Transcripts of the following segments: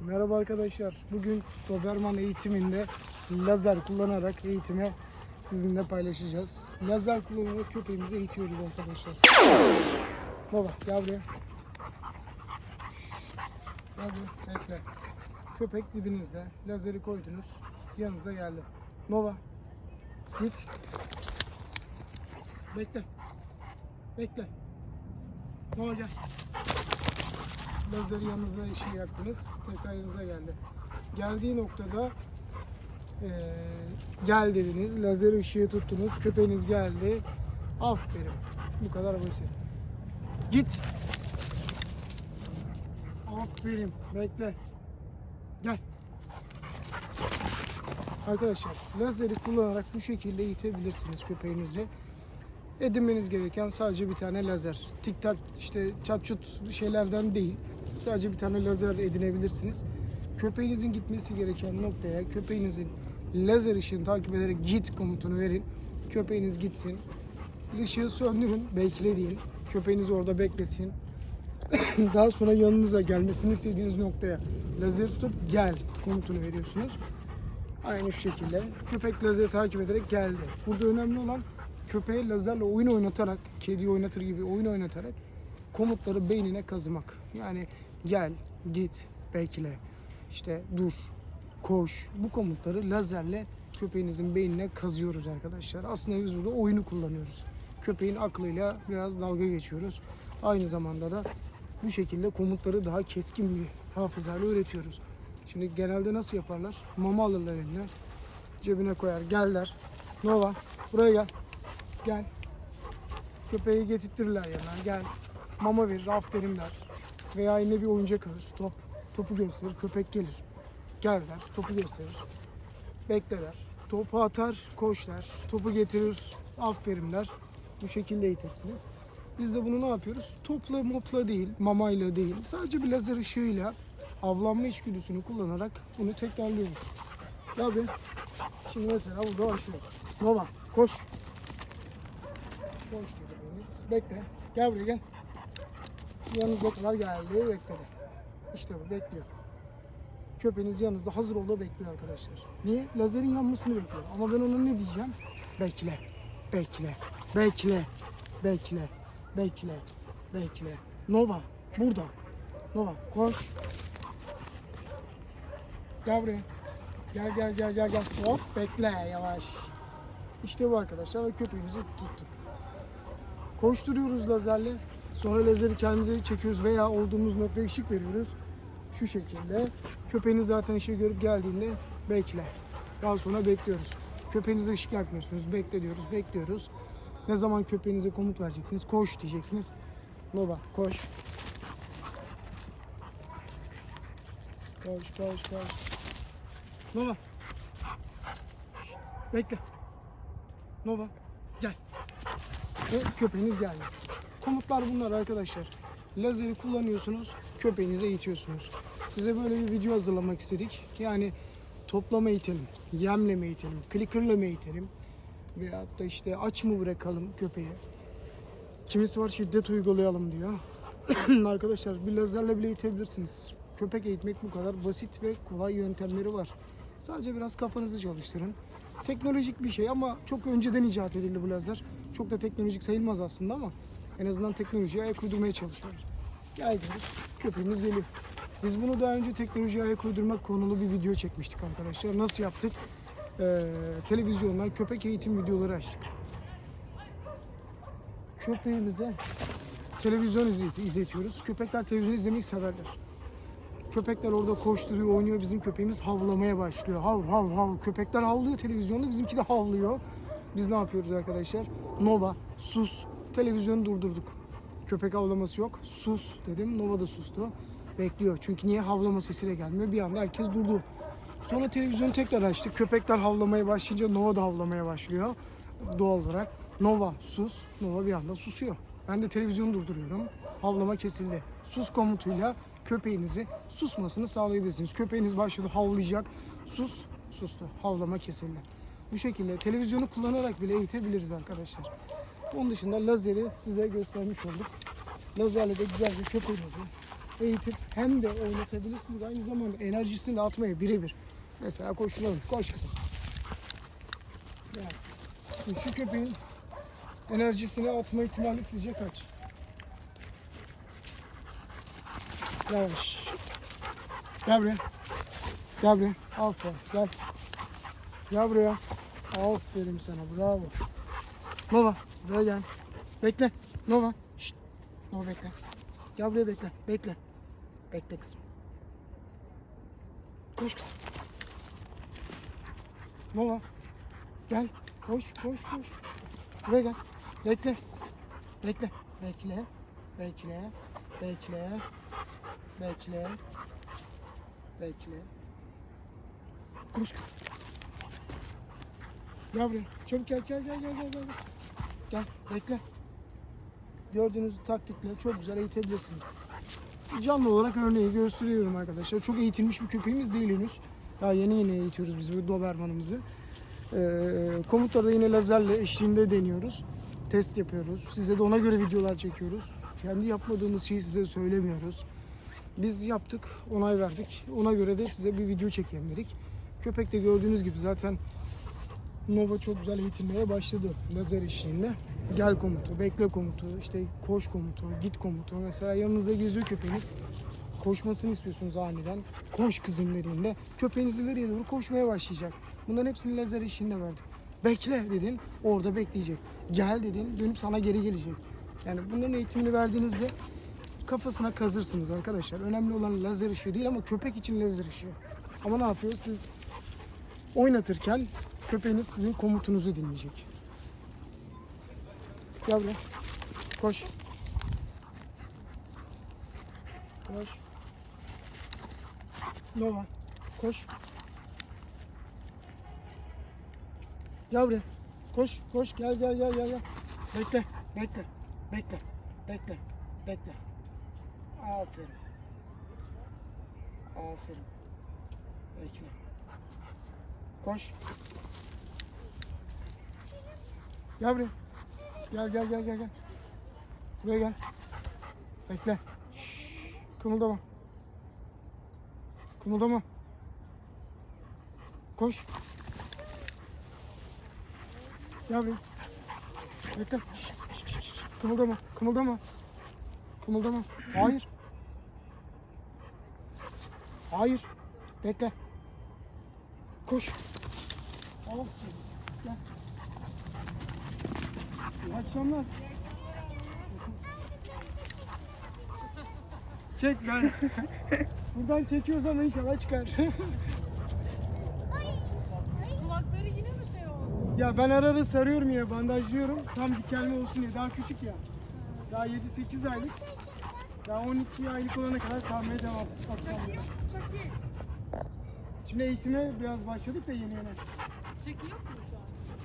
Merhaba arkadaşlar. Bugün Doberman eğitiminde lazer kullanarak eğitime sizinle paylaşacağız. Lazer kullanarak köpeğimizi eğitiyoruz arkadaşlar. Baba gel buraya. Gel buraya. Bekle. Köpek dibinizde. Lazeri koydunuz. Yanınıza geldi. Nova. Git. Bekle. Bekle. Nova gel. Lazeri yanınıza ışığı yaktınız. Tekrar yanınıza geldi. Geldiği noktada eee, gel dediniz. Lazer ışığı tuttunuz. Köpeğiniz geldi. Aferin. Bu kadar basit. Git. Aferin. Bekle. Gel. Arkadaşlar lazeri kullanarak bu şekilde eğitebilirsiniz köpeğinizi. Edinmeniz gereken sadece bir tane lazer. Tik tak işte çat çut şeylerden değil. Sadece bir tane lazer edinebilirsiniz. Köpeğinizin gitmesi gereken noktaya köpeğinizin lazer ışığını takip ederek git komutunu verin. Köpeğiniz gitsin. Işığı söndürün, bekleyin. Köpeğiniz orada beklesin. Daha sonra yanınıza gelmesini istediğiniz noktaya lazer tutup gel komutunu veriyorsunuz. Aynı şekilde köpek lazeri takip ederek geldi. Burada önemli olan köpeğe lazerle oyun oynatarak, kediyi oynatır gibi oyun oynatarak komutları beynine kazımak. Yani gel, git, bekle, işte dur, koş. Bu komutları lazerle köpeğinizin beynine kazıyoruz arkadaşlar. Aslında biz burada oyunu kullanıyoruz. Köpeğin aklıyla biraz dalga geçiyoruz. Aynı zamanda da bu şekilde komutları daha keskin bir hafızayla öğretiyoruz. Şimdi genelde nasıl yaparlar? Mama alırlar eline. Cebine koyar. Gel der. Nova buraya gel. Gel. Köpeği getirtirler yanına. Gel. Mama verir. Aferin der. Veya eline bir oyuncak alır. Top. Topu gösterir. Köpek gelir. Gel der. Topu gösterir. Bekle. Topu atar. Koş der. Topu getirir. Aferin der. Bu şekilde eğitirsiniz. Biz de bunu ne yapıyoruz? Topla mopla değil, mamayla değil. Sadece bir lazer ışığıyla avlanma içgüdüsünü kullanarak bunu tekrarlıyoruz. Tabii. Şimdi mesela burada var. Nova koş. Koş dediğimiz. Bekle. Gel buraya gel. Yanınıza geldi. Bekledi. İşte bu bekliyor. Köpeğiniz yanınızda hazır oldu bekliyor arkadaşlar. Niye? Lazerin yanmasını bekliyor. Ama ben ona ne diyeceğim? Bekle. Bekle. Bekle. Bekle. Bekle. Bekle. Nova. Burada. Nova koş. Gel buraya. Gel gel gel gel gel. Hop bekle yavaş. İşte bu arkadaşlar köpeğimizi tuttuk. Koşturuyoruz lazerle. Sonra lazeri kendimize çekiyoruz veya olduğumuz noktaya ışık veriyoruz. Şu şekilde. Köpeğiniz zaten ışığı görüp geldiğinde bekle. Daha sonra bekliyoruz. Köpeğinize ışık yakmıyorsunuz. Bekle diyoruz. Bekliyoruz. Ne zaman köpeğinize komut vereceksiniz? Koş diyeceksiniz. Nova koş. Koş koş koş. Nova. Bekle. Nova gel. Ve köpeğiniz geldi. Komutlar bunlar arkadaşlar. Lazeri kullanıyorsunuz, köpeğinize eğitiyorsunuz. Size böyle bir video hazırlamak istedik. Yani toplama eğitelim, yemleme eğitelim, clickerleme eğitelim. Veyahut da işte aç mı bırakalım köpeği. Kimisi var şiddet uygulayalım diyor. Arkadaşlar bir lazerle bile eğitebilirsiniz. Köpek eğitmek bu kadar basit ve kolay yöntemleri var. Sadece biraz kafanızı çalıştırın. Teknolojik bir şey ama çok önceden icat edildi bu lazer. Çok da teknolojik sayılmaz aslında ama en azından teknolojiye ayak uydurmaya çalışıyoruz. Diyoruz, köpeğimiz geliyor. Biz bunu daha önce teknolojiye ayak uydurmak konulu bir video çekmiştik arkadaşlar. Nasıl yaptık? Ee, televizyondan köpek eğitim videoları açtık. Köpeğimize televizyon izlet- izletiyoruz. Köpekler televizyon izlemeyi severler. Köpekler orada koşturuyor, oynuyor. Bizim köpeğimiz havlamaya başlıyor. Hav hav hav. Köpekler havlıyor televizyonda. Bizimki de havlıyor. Biz ne yapıyoruz arkadaşlar? Nova, sus. Televizyonu durdurduk. Köpek havlaması yok. Sus dedim. Nova da sustu. Bekliyor. Çünkü niye havlama sesiyle gelmiyor? Bir anda herkes durdu. Sonra televizyonu tekrar açtık. Köpekler havlamaya başlayınca Nova da havlamaya başlıyor. Doğal olarak. Nova sus. Nova bir anda susuyor. Ben de televizyonu durduruyorum. Havlama kesildi. Sus komutuyla köpeğinizi susmasını sağlayabilirsiniz. Köpeğiniz başladı havlayacak. Sus. Sustu. Havlama kesildi. Bu şekilde televizyonu kullanarak bile eğitebiliriz arkadaşlar. Onun dışında lazeri size göstermiş olduk. Lazerle de güzelce köpeğinizi eğitip hem de oynatabilirsiniz. Aynı zamanda enerjisini de atmaya birebir. Mesela koşulalım. Koş kızım. Yani, şu köpeğin enerjisini atma ihtimali sizce kaç? Yavaş. Gel buraya. Gel buraya. Aferin. Gel. Gel buraya. Aferin sana. Bravo. Nova. Buraya gel. Bekle. Nova. Şşt. Nova bekle. Gel buraya bekle. Bekle. Bekle kızım. Koş kızım. Nova. Gel. Koş, koş, koş. Buraya gel. Bekle. Bekle. Bekle. Bekle. Bekle. Bekle. Bekle. Koş kızım. Gel. Çabuk gel, gel, gel, gel, gel, gel. Gel, bekle. Gördüğünüz taktikle çok güzel eğitebilirsiniz. Canlı olarak örneği gösteriyorum arkadaşlar. Çok eğitilmiş bir köpeğimiz değil henüz. Daha yeni yeni eğitiyoruz biz bu Doberman'ımızı. Ee, komutlarda yine lazerle eşliğinde deniyoruz. Test yapıyoruz. Size de ona göre videolar çekiyoruz. Kendi yapmadığımız şeyi size söylemiyoruz. Biz yaptık, onay verdik. Ona göre de size bir video çekelim dedik. Köpek de gördüğünüz gibi zaten Nova çok güzel eğitilmeye başladı lazer eşliğinde. Gel komutu, bekle komutu, işte koş komutu, git komutu. Mesela yanınızda geziyor köpeğiniz. Koşmasını istiyorsunuz aniden. Koş kızım dediğinde köpeğiniz ileriye doğru koşmaya başlayacak. Bunların hepsini lazer eşliğinde verdik. Bekle dedin, orada bekleyecek. Gel dedin, dönüp sana geri gelecek. Yani bunların eğitimini verdiğinizde kafasına kazırsınız arkadaşlar. Önemli olan lazer ışığı değil ama köpek için lazer ışığı. Ama ne yapıyor? Siz oynatırken köpeğiniz sizin komutunuzu dinleyecek. Gel. Koş. Koş. Nova. Koş. Gel. Koş, koş. Gel, gel, gel, gel, gel. Bekle, bekle, bekle, bekle, bekle. Aferin. Aferin. Bekle. Koş. Gel buraya. Gel gel gel gel gel. Buraya gel. Bekle. Şşş. Kımıldama. Kımıldama. Koş. Gel buraya. Bekle. Şşş, şşş, şşş. Kımıldama. Kımıldama. Kımıldama. Hayır. Hayır. Bekle. Koş. Aferin. Gel. İyi akşamlar. Çek ben. Buradan çekiyorsam inşallah çıkar. Kulakları yine mi şey oldu? ya ben ara ara sarıyorum yine bandajlıyorum. Tam dikenli olsun diye. Daha küçük ya. Daha 7-8 aylık. Daha 12 aylık olana kadar sarmaya devam. Akşamları. Çok iyi. Şimdi eğitime biraz başladık da yeni yeni. Çekiyor mu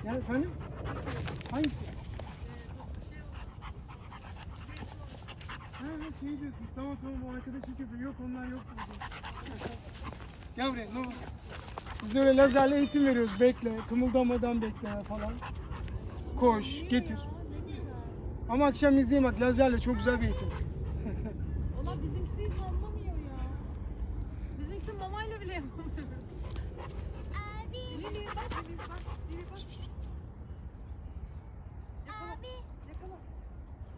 şu an? Ya efendim? Hangisi? Ha ha şey diyorsun. Tamam tamam o arkadaşın köpeği yok onlar yok burada. Gel buraya ne olur. Biz öyle lazerle eğitim veriyoruz. Bekle, kımıldamadan bekle falan. Koş, getir. Ama akşam izleyin bak lazerle çok güzel bir eğitim. Bizimkisi hiç anlamıyor ya. Bizimkisi mamayla bile yapamıyor. Abi, Lili bak Lili bak. Lili bak. abi. Yakala.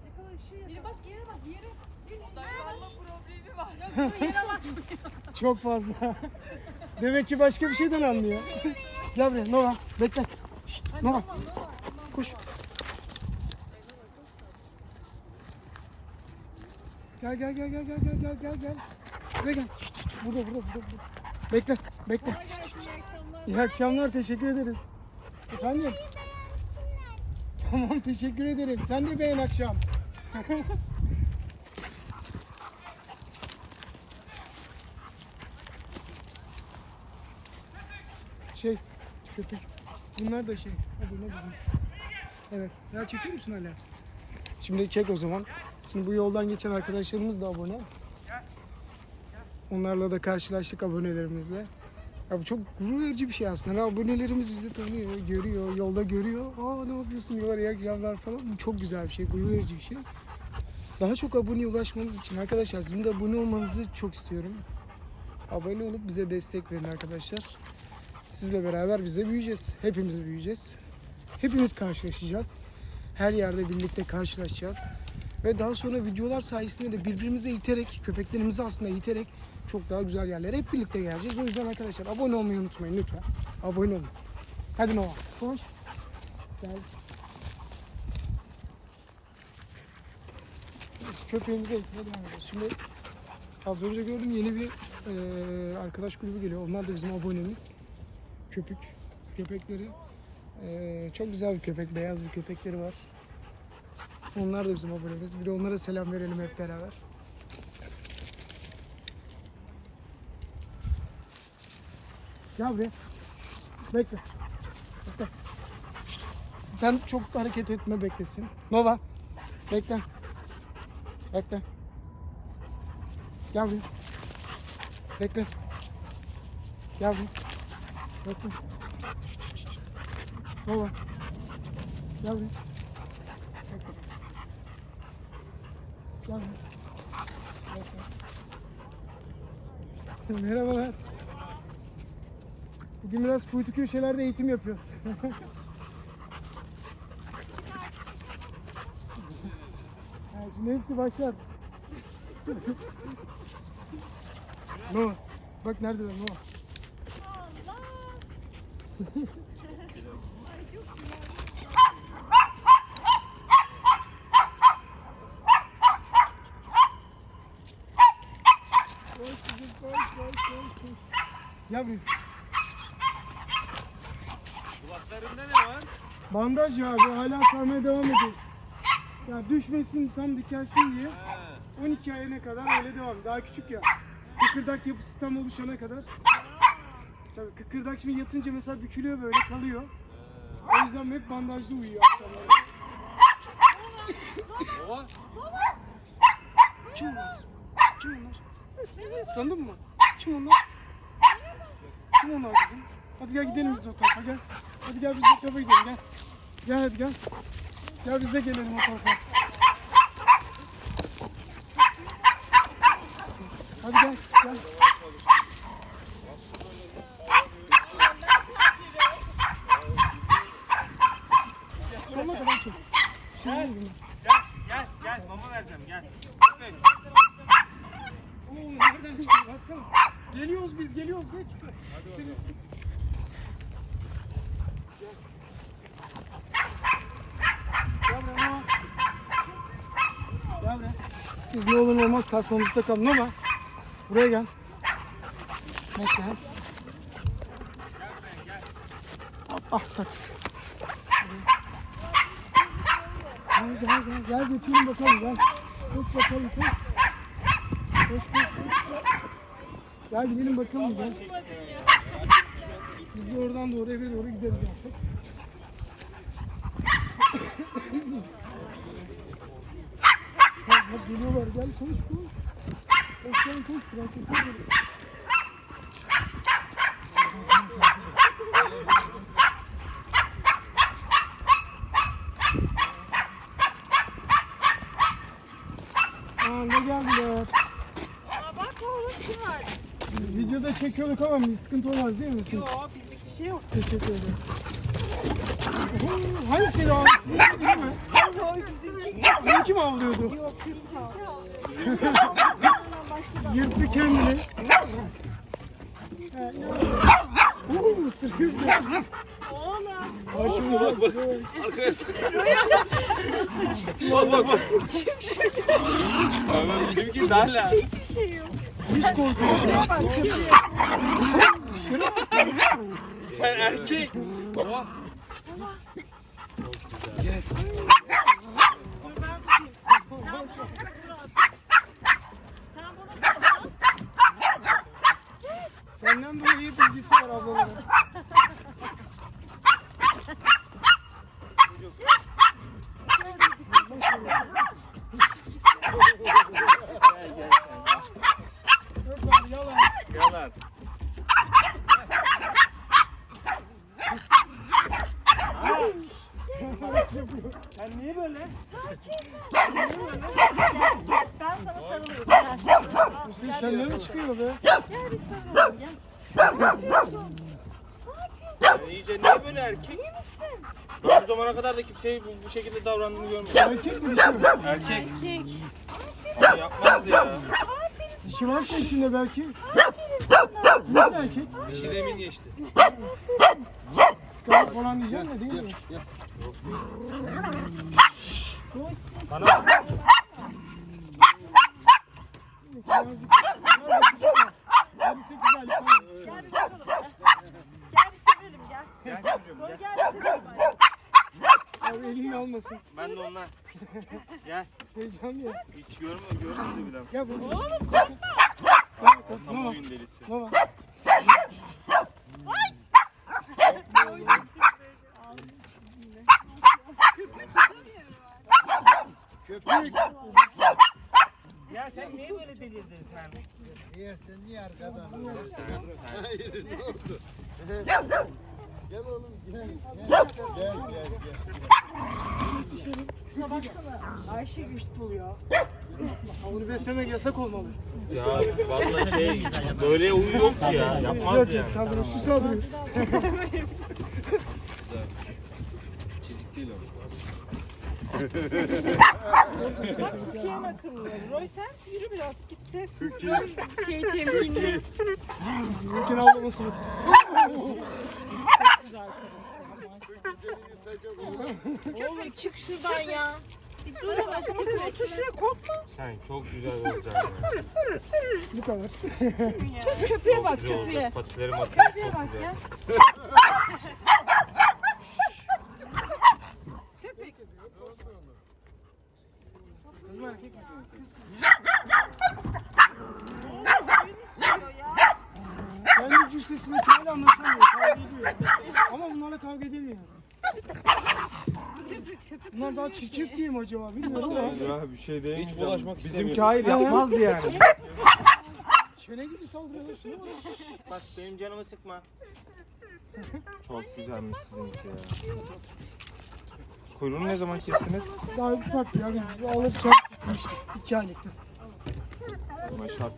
Yakala ışığı yakala. Lili bak yere bak yere. Lili. Odaklanma problemi var. Yok yere bak. Çok fazla. Demek ki başka bir şeyden anlıyor. Gel buraya Nova bekle. Şşt, Hadi Nova tamam ne var? Gel gel gel gel gel gel gel gel gel. Buraya gel. Şşt, şşt, burada burada burada. burada. Bekle bekle. Kolay gelsin iyi akşamlar. İyi akşamlar teşekkür ederiz. Efendim? Tamam teşekkür ederim. Sen de beğen akşam. şey köpek. Bunlar da şey. Abone bizim. Evet. Ya çekiyor musun hala? Şimdi çek o zaman. Şimdi bu yoldan geçen arkadaşlarımız da abone. Onlarla da karşılaştık abonelerimizle. Ya bu çok gurur verici bir şey aslında. Abonelerimiz bizi tanıyor, görüyor, yolda görüyor. Aa ne yapıyorsun diyorlar, iyi akşamlar falan. Bu çok güzel bir şey, gurur verici bir şey. Daha çok aboneye ulaşmamız için arkadaşlar sizin de abone olmanızı çok istiyorum. Abone olup bize destek verin arkadaşlar. Sizle beraber biz de büyüyeceğiz. Hepimiz büyüyeceğiz. Hepimiz karşılaşacağız. Her yerde birlikte karşılaşacağız. Ve daha sonra videolar sayesinde de birbirimize iterek, köpeklerimizi aslında iterek çok daha güzel yerlere hep birlikte geleceğiz. O yüzden arkadaşlar abone olmayı unutmayın lütfen. Abone olun. Hadi Nova. Koş. Gel. Köpeğimize eğitmeye devam. Şimdi az önce gördüm yeni bir eee, arkadaş grubu geliyor. Onlar da bizim abonemiz. Köpük. Köpekleri. eee, çok güzel bir köpek. Beyaz bir köpekleri var. Onlar da bizim abonemiz. Bir de onlara selam verelim hep beraber. Gel buraya. Bekle. Bekle. Sen çok hareket etme beklesin. Nova. Bekle. Bekle. Gel buraya. Bekle. Gel buraya. Bekle. Nova. Gel buraya. Bekle. Merhabalar. Bugün biraz kuytu köşelerde eğitim yapıyoruz. Ha, şimdi hepsi başlar. Noah. Bak neredeler Noah. Koş kızım, koş, koş, koş, koş. Gel buraya. Kulaklarında ne var? Bandaj ya abi hala sarmaya devam ediyor. Ya düşmesin tam dikelsin diye Ha. 12 ayına kadar öyle devam. Daha küçük ya. Kıkırdak yapısı tam oluşana kadar. Tabii kıkırdak şimdi yatınca mesela bükülüyor böyle kalıyor. O yüzden hep bandajlı uyuyor akşamları. Baba. Kim onlar? Kim onlar? Tanıdın mı? Kim onlar? Kim onlar kızım? Hadi gel gidelim biz de o tarafa gel. Hadi gel biz de o tarafa gidelim gel. Gel hadi gel. Gel biz de gelelim o tarafa. Hadi gel kızım gel. Sonuna kadar çek. Şey değil mi? Gel gel gel mama vereceğim gel. Gel. Oo nereden çıkıyor baksana. Geliyoruz biz geliyoruz geç. Hadi bakalım. Gel buraya Nova. Gel buraya. Biz ne olur ne olmaz tasmamızı takalım ama buraya gel. Bekle. Ah tak. Gel gel gel gel götürün bakalım gel. Koş bakalım koş. Koş koş koş. Gel gidelim bakalım gel. Biz de oradan doğru eve doğru gideriz artık. Bak geliyorlar gel koş koş. Koş gel koş prensesler geliyor. Aa ne geldiler. Bak oğlum kim var? Biz videoda çekiyorduk ama bir sıkıntı olmaz değil mi? Yok bizlik bir şey yok. Teşekkür ederim. Oo, Hangisi o? Sizinki değil mi? Yok bizimki Sizinki mi avlıyordu? yok bizimki Yırttı kendini. Uuu ısırıyor. Oğlum. Parçalayacak. Arkaya sık. bak bak bak. Ama bizimki daha. Hiçbir şey yok. Hiç korkmuyor. Bak. Sen erkek. Baba. Sen bunu Senden dolayı bilgisi var ablaların. Yok lan yalan. Yalan. Nasıl yapıyor? Sen niye böyle? senden mi çıkıyor be? Gel bir sarılalım gel. Ya iyice niye böyle erkek? İyi misin? Ben bu zamana kadar da kimseyi bu, bu şekilde davrandığını görmedim. Erkek mi dişi mi? Erkek. Erkek. Ama yapmazdı ya. Dişi varsa içinde belki. Sizin erkek. Dişi demin geçti. Kıskanç falan diyeceğim de değil mi? Bana bak. Nazik küçük var. 7-8 aylık. Gel bir bakalım gel. Bir sevelim gel. Gel çocuğum gel. gel bir sevelim. Abi elini almasın. Ben de onlar. Gel. Heyecan ya. Hiç görme, görmedi bile. Gel buraya. Oğlum korkma. Tam Baba. oyun delisi. Baba. Köpek. Ya sen niye böyle delirdin sen? Eğer sen niye arkadan? Gel oğlum gel. Gel gel gel. gel. Şuna. Ayşe güçlü ya. Beslemek yasak olmalı. Ya vallahi şey, böyle uyu yok ki ya. Yapmaz Yok yani. yok saldırıyor. Su saldırıyor. Çizik değil o. Kim akıllı? Roy sen yürü biraz git sev. Roy şey temkinli. Bizimkini avlaması mı? Köpek çık şuradan ya. Bir dur ama otur, otur şuraya korkma. Sen çok güzel olacaksın. Bu kadar. Köpeğe bak Güzel köpeğe. olacak. Patileri matileri Köpeğe çok bak güzel. ya. Köpek. İstiyor ya. Kendi anlaşamıyor. Kavga ediyor. Ama bunlarla kavga edemiyor. Bunlar daha çirkef diye mi acaba bilmiyorum ama. Ya bir şey değil. Hiç bulaşmak Bizimki hayır yapmazdı yani. Çene gibi saldırıyorlar. Şuna bak. Bak benim canımı sıkma. Çok güzelmiş sizinki ya. Kuyruğunu ne zaman kestiniz? Daha ufak ya biz alıp kesmiştik. İki aylıktı. Maşallah.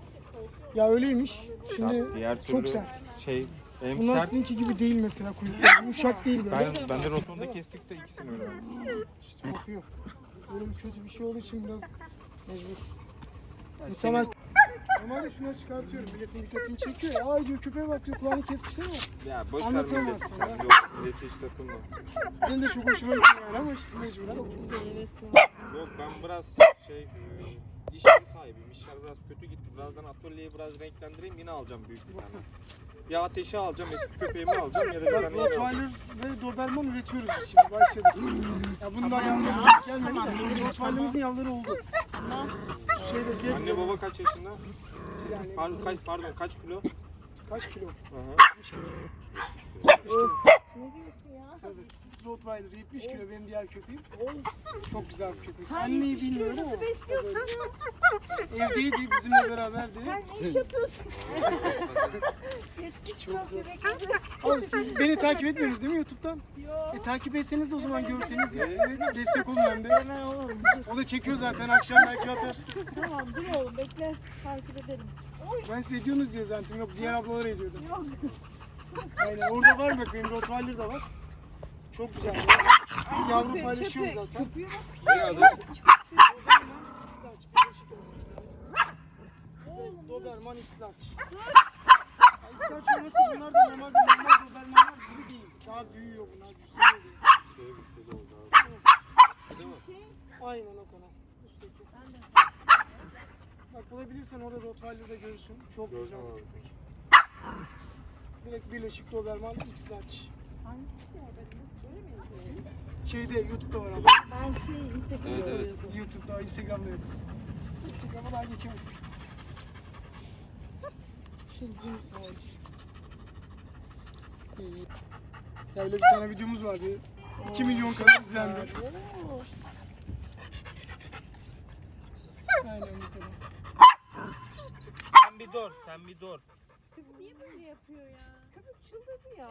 Ya öyleymiş. Şimdi Diğer çok türlü sert. Şey, benim Bunlar sert. sizinki gibi değil mesela kuyruklar. Yumuşak değil böyle. Ben, ben de rotonda kestik de ikisini öyle. İşte kokuyor. Bir kötü bir şey olduğu için biraz mecbur. İnsanlar Normalde şunları çıkartıyorum. Milletin dikkatini çekiyor ya. Ay diyor köpeğe bak diyor kulağını kesmişler ama. Ya boş ver Anlatamazsın milleti sen. ya. Yok millete hiç takılma. Benim de çok hoşuma gidiyor yani ama işte mecburen. Yok ben biraz şey e, iş yeri sahibiyim. İşler biraz kötü gitti. Birazdan atölyeyi biraz renklendireyim yine alacağım büyük bir tane. Ya ateşi alacağım, eski köpeğimi alacağım ya da alacağım. Rottweiler ve Doberman üretiyoruz biz şimdi başladık. Ya bundan yavruları gelmedi de. Rottweiler'ımızın yavruları oldu. Şeyde diye Anne baba kaç yaşında? yani Pardon kaç, pardon, kaç kilo? kaç kilo? Aha. 70 kilo. Ne diyorsun ya? Tabii. Rottweiler 70 kilo benim diğer köpeğim. Çok güzel bir köpek. Anneyi bilmiyorum ama Nasıl besliyorsun? evdeydi bizimle beraberdi. Sen ne iş yapıyorsun? Yetmiş. Abi siz beni takip etmiyorsunuz değil mi YouTube'dan? Yok. E takip etseniz de o zaman görseniz ya. Evet, destek olun hem de. O da çekiyor zaten akşam belki atar. Tamam dur oğlum bekle. Takip edelim. Ben size ediyorsunuz diye zannettim. Yok diğer ablalar ediyordu. Aynen orada var bak benim Rottweiler da var. Çok güzel. ya. Yavru paylaşıyorum zaten. Köpüğe bak. Ne adı? X-Large, birleşik olacaksın. Doberman X-Large. X-Large olması bunlar da normalde normal Dobermanlar gibi değil. Daha büyüyor bunlar, cüsseli oluyor. Şöyle bir şey oldu abi. Değil mi? Aynen o kadar. Üstteki. Bak bulabilirsen orada Rottweiler'da görürsün. Çok güzel Göreceğim bir köpek. Direkt birleşik Doberman X-Large. Hangisi benim? Böyle mi yazıyor? Şeyde YouTube'da var abi. Ben şey Instagram'da Evet, evet. YouTube'da, Instagram'da yok. Instagram'a daha geçemedim. İyi. Ya öyle bir tane videomuz vardı. 2 milyon kadar izlendi. Aynen bu kadar. Sen bir dur, sen bir dur. Kız niye böyle yapıyor? ya. Köpek çıldırdı ya.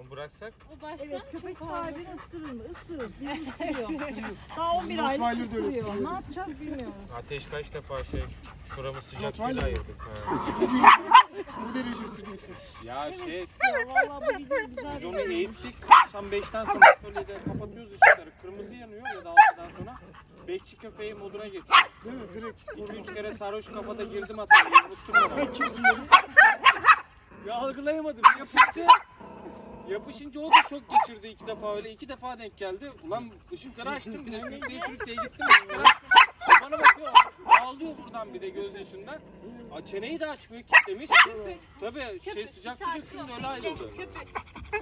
Onu bıraksak O baştan Evet köpek çok sahibini ısırır mı? Isırır. Bizi ısırıyor. Daha 11 Bizim aylık Rottweiler de öyle ısırıyor. ısırıyor. Ne yapacağız bilmiyoruz. ateş kaç defa şey şuramı sıcak Rottweiler suyla ayırdık. Ha. Bu derece sürüyorsun. Ya şey biz onu eğittik. 95'ten sonra şöyle de kapatıyoruz ışıkları. Kırmızı yanıyor ya da 6'dan sonra bekçi köpeği moduna geçiyor. Değil mi? Direkt. 2-3 kere sarhoş kafada girdim hatırlayı unuttum. Sen kimsin dedim. Ya algılayamadım. Yapıştı. Yapışınca o da şok geçirdi iki defa öyle. iki defa denk geldi. Ulan ışıkları açtım. Bir de sürükleye sürükleye gittim. Bana bakıyor. Ağlıyor buradan bir de gözyaşından. A, çeneyi de açmıyor kilitlemiş. Tabii şey sıcak su döktüğünde öyle ayrıldı.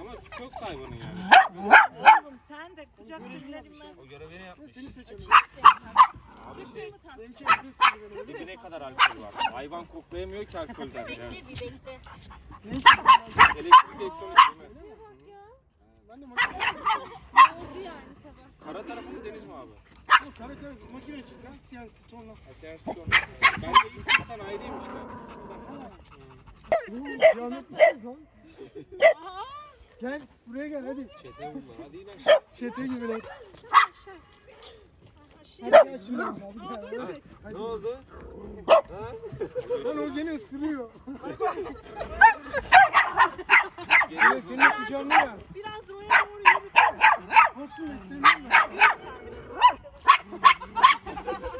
Ama su çok hayvanın yani. Oğlum sen de kucak dinlenme. O görevini yapmış. Seni seçelim. Abi şey, Benimki evde sürüyor. bir de ne kadar alkol var. Hayvan koklayamıyor ki alkolden. Yani. Ne için? Elektrik elektronik değil mi? Ben de makine çiziyorum. Ne oldu yani sabah? Kara tarafı mı deniz mi abi? Kara kara makine çizen CNC tonla. Ha, sen sonra. Ben de isim sanayideyim işte. Kıyamet misiniz lan? Gel buraya gel hadi. Çete bunlar. Hadi in aşağı. Çete gibiler. Hadi gel şimdi. Ne oldu? Lan o gene ısırıyor. Senin, senin kucağında ya. Biraz da oraya doğru yürü. Korksun da istemiyorum ben.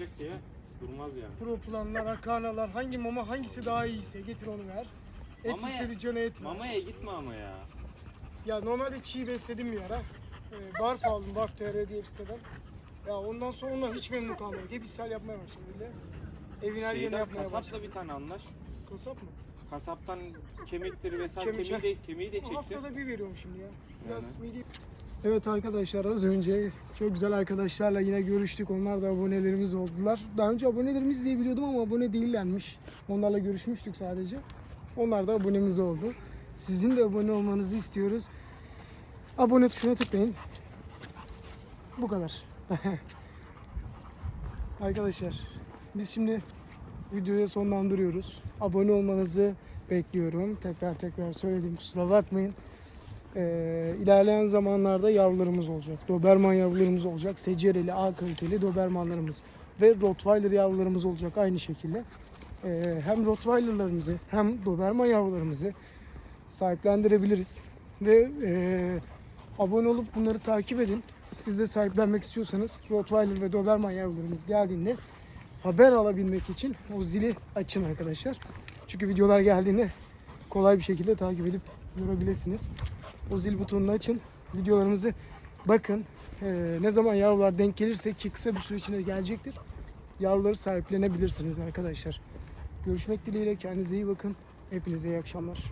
kaslanacak diye durmaz yani. Pro planlar, akanalar, hangi mama hangisi daha iyiyse getir onu ver. Et Mamaya- istedi canı et ver. Mamaya gitme ama ya. Ya normalde çiğ besledim bir ara. Ee, barf aldım, Barf TR diye bir siteden. Ya ondan sonra ondan hiç memnun kalmadım. Hep ishal yapmaya başladı böyle. Evin her yerine Şeyden, yapmaya başladı. kasapla bir tane anlaş. Kasap mı? Kasaptan kemikleri vesaire Kemik- kemiği de, kemiği de çekti. haftada bir veriyorum şimdi ya. Biraz midi. Evet arkadaşlar az önce çok güzel arkadaşlarla yine görüştük. Onlar da abonelerimiz oldular. Daha önce abonelerimiz diye biliyordum ama abone değillermiş. Onlarla görüşmüştük sadece. Onlar da abonemiz oldu. Sizin de abone olmanızı istiyoruz. Abone tuşuna tıklayın. Bu kadar. Arkadaşlar biz şimdi videoya sonlandırıyoruz. Abone olmanızı bekliyorum. Tekrar tekrar söyledim kusura bakmayın. Ee, ilerleyen zamanlarda yavrularımız olacak. Doberman yavrularımız olacak. Secereli, A kaliteli Dobermanlarımız ve Rottweiler yavrularımız olacak aynı şekilde. Ee, hem Rottweiler'larımızı hem Doberman yavrularımızı sahiplendirebiliriz. Ve e, abone olup bunları takip edin. Siz de sahiplenmek istiyorsanız Rottweiler ve Doberman yavrularımız geldiğinde haber alabilmek için o zili açın arkadaşlar. Çünkü videolar geldiğinde kolay bir şekilde takip edip görebilirsiniz. O zil butonunu açın. Videolarımızı bakın. Ee, ne zaman yavrular denk gelirse ki kısa bir süre içinde gelecektir. Yavruları sahiplenebilirsiniz arkadaşlar. Görüşmek dileğiyle. Kendinize iyi bakın. Hepinize iyi akşamlar.